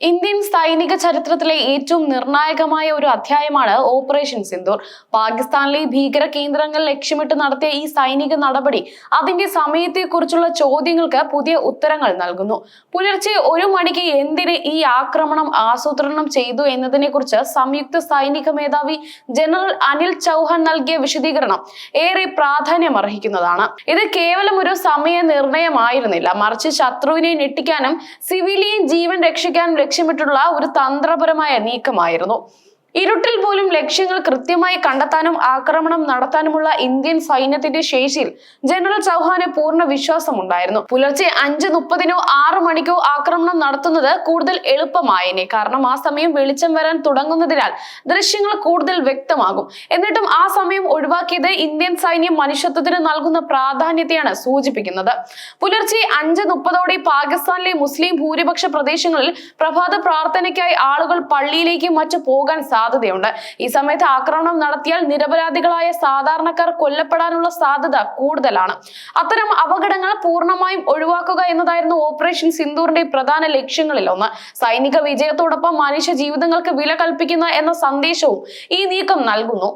Indian സൈനിക ചരിത്രത്തിലെ ഏറ്റവും നിർണായകമായ ഒരു അധ്യായമാണ് ഓപ്പറേഷൻ സിന്ദൂർ. പാകിസ്ഥാനിലെ ഭീകര കേന്ദ്രങ്ങൾ ലക്ഷ്യമിട്ട് നടത്തിയ ഈ സൈനിക നടപടി അതിന്റെ സമയത്തെക്കുറിച്ചുള്ള ചോദ്യങ്ങൾക്ക് പുതിയ ഉത്തരങ്ങൾ നൽകുന്നു. പുലർച്ചെ ഒരു മണിക്ക് എന്തിന് ഈ ആക്രമണം ആസൂത്രണം ചെയ്തു എന്നതിനെ കുറിച്ച് സംയുക്ത സൈനിക മേധാവി ജനറൽ അനിൽ ചൗഹാൻ നൽകിയ വിശദീകരണം ഏറെ പ്രാധാന്യമർഹിക്കുന്നതാണ്. ഇത് കേവലം ഒരു സമയ നിർണയമായിരുന്നില്ല മറിച്ച് ശത്രുവിനെ ഞെട്ടിക്കാനും സിവിലിയൻ ജീവൻ രക്ഷിക്കാനും ലക്ഷ്യമിട്ടുള്ള ഒരു തന്ത്രപരമായ നീക്കമായിരുന്നു. ഇരുട്ടിൽ പോലും ലക്ഷ്യങ്ങൾ കൃത്യമായി കണ്ടെത്താനും ആക്രമണം നടത്താനുമുള്ള ഇന്ത്യൻ സൈന്യത്തിന്റെ ശേഷിയിൽ ജനറൽ ചൗഹാന് പൂർണ വിശ്വാസമുണ്ടായിരുന്നു. പുലർച്ചെ അഞ്ച് മുപ്പതിനോ ആറ് മണിക്കോ ആക്രമണം നടത്തുന്നത് കൂടുതൽ എളുപ്പമായേനെ. കാരണം ആ സമയം വെളിച്ചം വരാൻ തുടങ്ങുന്നതിനാൽ ദൃശ്യങ്ങൾ കൂടുതൽ വ്യക്തമാകും. എന്നിട്ടും ആ സമയം ഒഴിവാക്കിയത് ഇന്ത്യൻ സൈന്യം മനുഷ്യത്വത്തിന് നൽകുന്ന പ്രാധാന്യത്തെയാണ് സൂചിപ്പിക്കുന്നത്. പുലർച്ചെ അഞ്ച് മുപ്പതോടെ പാകിസ്ഥാനിലെ മുസ്ലിം ഭൂരിപക്ഷ പ്രദേശങ്ങളിൽ പ്രഭാത പ്രാർത്ഥനയ്ക്കായി ആളുകൾ പള്ളിയിലേക്ക് മറ്റു പോകാൻ സാധ്യതയുണ്ട്. ഈ സമയത്ത് ആക്രമണം നടത്തിയാൽ നിരപരാധികളായ സാധാരണക്കാർ കൊല്ലപ്പെടാനുള്ള സാധ്യത കൂടുതലാണ്. അത്തരം അപകടങ്ങൾ പൂർണമായും ഒഴിവാക്കുക എന്നതായിരുന്നു ഓപ്പറേഷൻ സിന്ദൂറിന്റെ പ്രധാന ലക്ഷ്യങ്ങളിൽ ഒന്ന്. സൈനിക വിജയത്തോടൊപ്പം മനുഷ്യ ജീവിതങ്ങൾക്ക് വില കൽപ്പിക്കുന്ന എന്ന സന്ദേശവും ഈ നീക്കം നൽകുന്നു.